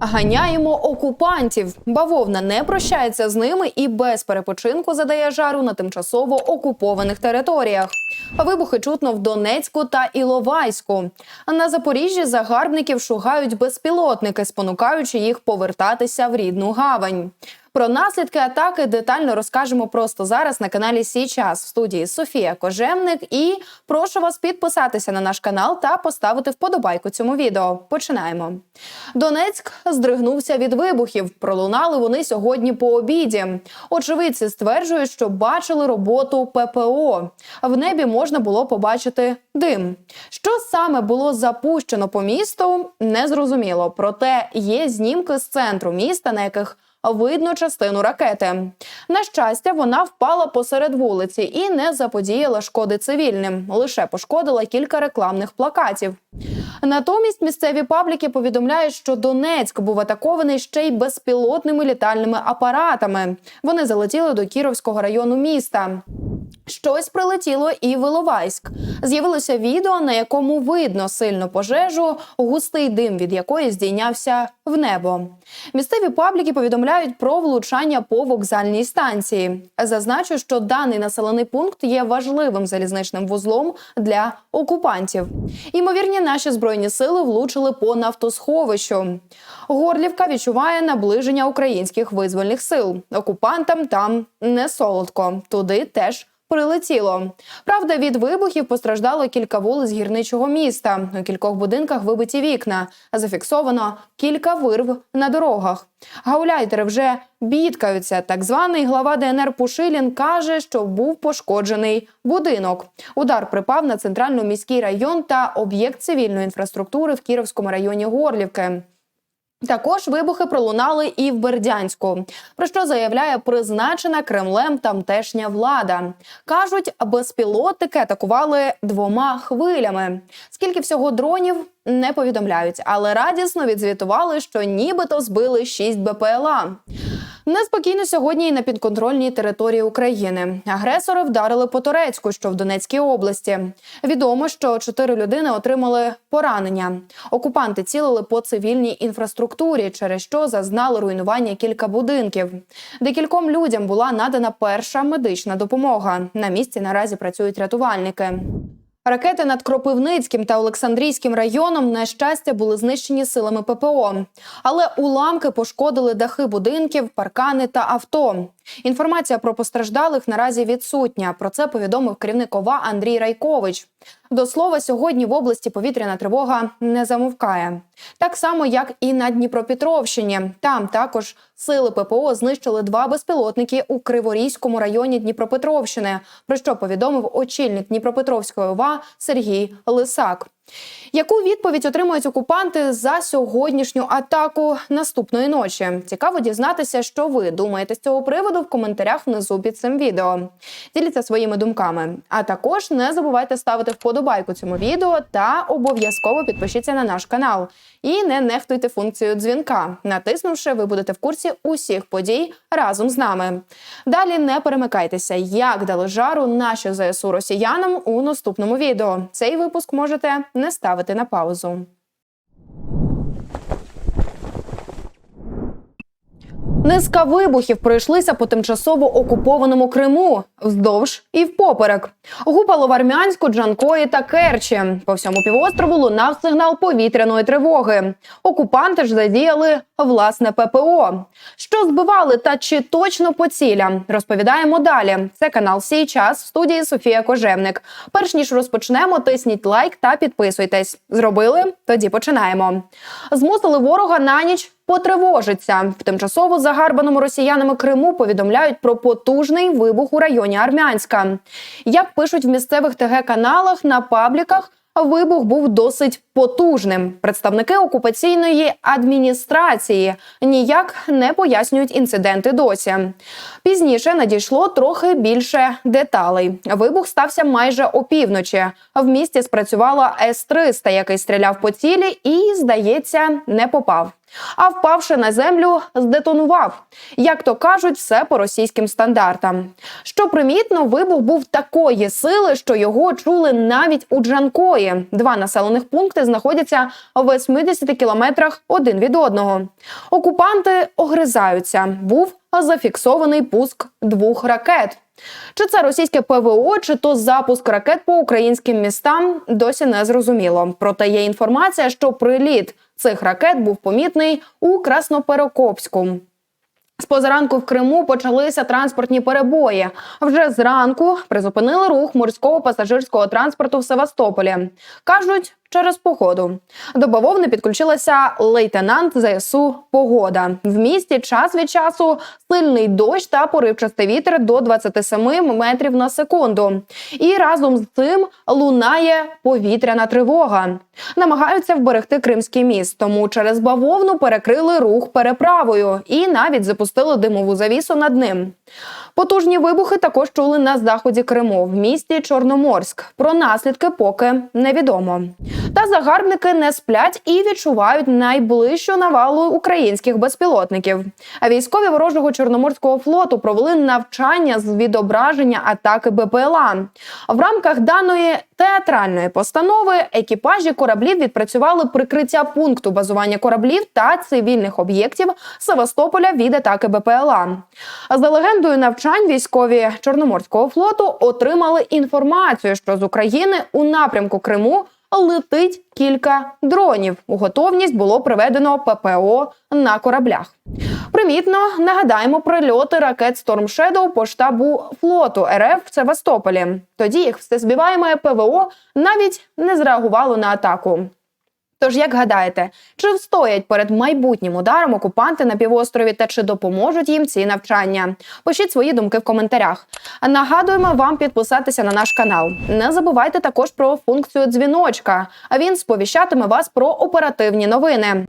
Ганяємо окупантів. Бавовна не прощається з ними і без перепочинку задає жару на тимчасово окупованих територіях. Вибухи чутно в Донецьку та Іловайську. На Запоріжжі загарбників шугають безпілотники, спонукаючи їх повертатися в рідну гавань. Про наслідки атаки детально розкажемо просто зараз на каналі Сій час в студії Софія Кожевник. І прошу вас підписатися на наш канал та поставити вподобайку цьому відео. Починаємо. Донецьк здригнувся від вибухів. Пролунали вони сьогодні по обіді. Очевидці стверджують, що бачили роботу ППО. В небі можна було побачити дим. Що саме було запущено по місту, не зрозуміло. Проте є знімки з центру міста, на яких видно частину ракети. На щастя, вона впала посеред вулиці і не заподіяла шкоди цивільним, лише пошкодила кілька рекламних плакатів. Натомість місцеві пабліки повідомляють, що Донецьк був атакований ще й безпілотними літальними апаратами. Вони залетіли до Кіровського району міста. Щось прилетіло і в Іловайськ. З'явилося відео, на якому видно сильну пожежу, густий дим від якої здійнявся в небо. Місцеві пабліки повідомляють про влучання по вокзальній станції. Зазначу, що даний населений пункт є важливим залізничним вузлом для окупантів. Ймовірні наші збройні сили влучили по нафтосховищу. Горлівка відчуває наближення українських визвольних сил. Окупантам там не солодко. Туди теж прилетіло. Правда, від вибухів постраждало кілька вулиць гірничого міста. У кількох будинках вибиті вікна. Зафіксовано кілька вирв на дорогах. Гауляйтери вже бідкаються. Так званий глава ДНР Пушилін каже, що був пошкоджений будинок. Удар припав на центрально-міський район та об'єкт цивільної інфраструктури в Кіровському районі Горлівки. Також вибухи пролунали і в Бердянську, про що заявляє призначена Кремлем тамтешня влада. кажуть, безпілотники атакували двома хвилями. Скільки всього дронів не повідомляють, але радісно відзвітували, що нібито збили 6 БПЛА. Неспокійно сьогодні і на підконтрольній території України. Агресори вдарили по Турецьку, що в Донецькій області. Відомо, що чотири людини отримали поранення. Окупанти цілили по цивільній інфраструктурі, через що зазнали руйнування кілька будинків. Декільком людям була надана перша медична допомога. На місці наразі працюють рятувальники. Ракети над Кропивницьким та Олександрійським районом на щастя були знищені силами ППО, але уламки пошкодили дахи будинків, паркани та авто. Інформація про постраждалих наразі відсутня. Про це повідомив керівник ОВА Андрій Райкович. До слова, сьогодні в області повітряна тривога не замовкає. Так само, як і на Дніпропетровщині. Там також сили ППО знищили два безпілотники у Криворізькому районі Дніпропетровщини. Про що повідомив очільник Дніпропетровської ОВА Сергій Лисак. Яку відповідь отримують окупанти за сьогоднішню атаку наступної ночі? Цікаво дізнатися, що ви думаєте з цього приводу в коментарях внизу під цим відео. Діліться своїми думками. А також не забувайте ставити вподобайку цьому відео та обов'язково підпишіться на наш канал. І не нехтуйте функцію дзвінка. Натиснувши, ви будете в курсі усіх подій разом з нами. Далі не перемикайтеся, як дали жару наші ЗСУ росіянам у наступному відео. Цей випуск можете не ставити на паузу. Низка вибухів пройшлися по тимчасово окупованому Криму вздовж і впоперек. Гупало в Армянську, Джанкої та Керчі. По всьому півострову лунав сигнал повітряної тривоги. Окупанти ж задіяли власне ППО. Що збивали та чи точно по цілям? Розповідаємо далі. Це канал Сій час в студії Софія Кожевник. Перш ніж розпочнемо, тисніть лайк та підписуйтесь. Зробили? Тоді починаємо. Змусили ворога на ніч потривожиться. В тимчасово загарбаному росіянами Криму повідомляють про потужний вибух у районі Армянська. Як пишуть в місцевих ТГ каналах на пабліках. Вибух був досить потужним. Представники окупаційної адміністрації ніяк не пояснюють інциденти досі. Пізніше надійшло трохи більше деталей. Вибух стався майже опівночі. В місті спрацювала С-300, який стріляв по цілі і, здається, не попав. А впавши на землю, здетонував. Як то кажуть, все по російським стандартам. Що примітно, вибух був такої сили, що його чули навіть у Джанкої. Два населених пункти знаходяться в 80 кілометрах один від одного. Окупанти огризаються. Був зафіксований пуск двох ракет. Чи це російське ПВО, чи то запуск ракет по українським містам, досі не зрозуміло. Проте є інформація, що приліт цих ракет був помітний у Красноперокопську. З позаранку в Криму почалися транспортні перебої. Вже зранку призупинили рух морського пасажирського транспорту в Севастополі. Кажуть, через погоду. До бавовни підключилася лейтенант ЗСУ Погода. В місті час від часу сильний дощ та поривчастий вітер до 27 метрів на секунду. І разом з цим лунає повітряна тривога. Намагаються вберегти Кримський міст, тому через бавовну перекрили рух переправою і навіть запустили димову завісу над ним. Потужні вибухи також чули на заході Криму в місті Чорноморськ. Про наслідки поки невідомо. Та загарбники не сплять і відчувають найближчу навалу українських безпілотників. А військові ворожого чорноморського флоту провели навчання з відображення атаки БПЛА. В рамках даної театральної постанови екіпажі кораблів відпрацювали прикриття пункту базування кораблів та цивільних об'єктів Севастополя від атаки БПЛА. За легендою навчань військові Чорноморського флоту отримали інформацію, що з України у напрямку Криму летить кілька дронів. У готовність було приведено ППО на кораблях. Примітно нагадаємо прильоти ракет Storm Shadow по штабу флоту РФ в Севастополі. Тоді їх всезбиваєме ПВО навіть не зреагувало на атаку. Тож, як гадаєте, чи встоять перед майбутнім ударом окупанти на півострові та чи допоможуть їм ці навчання? Пишіть свої думки в коментарях. Нагадуємо вам підписатися на наш канал. Не забувайте також про функцію дзвіночка. А він сповіщатиме вас про оперативні новини.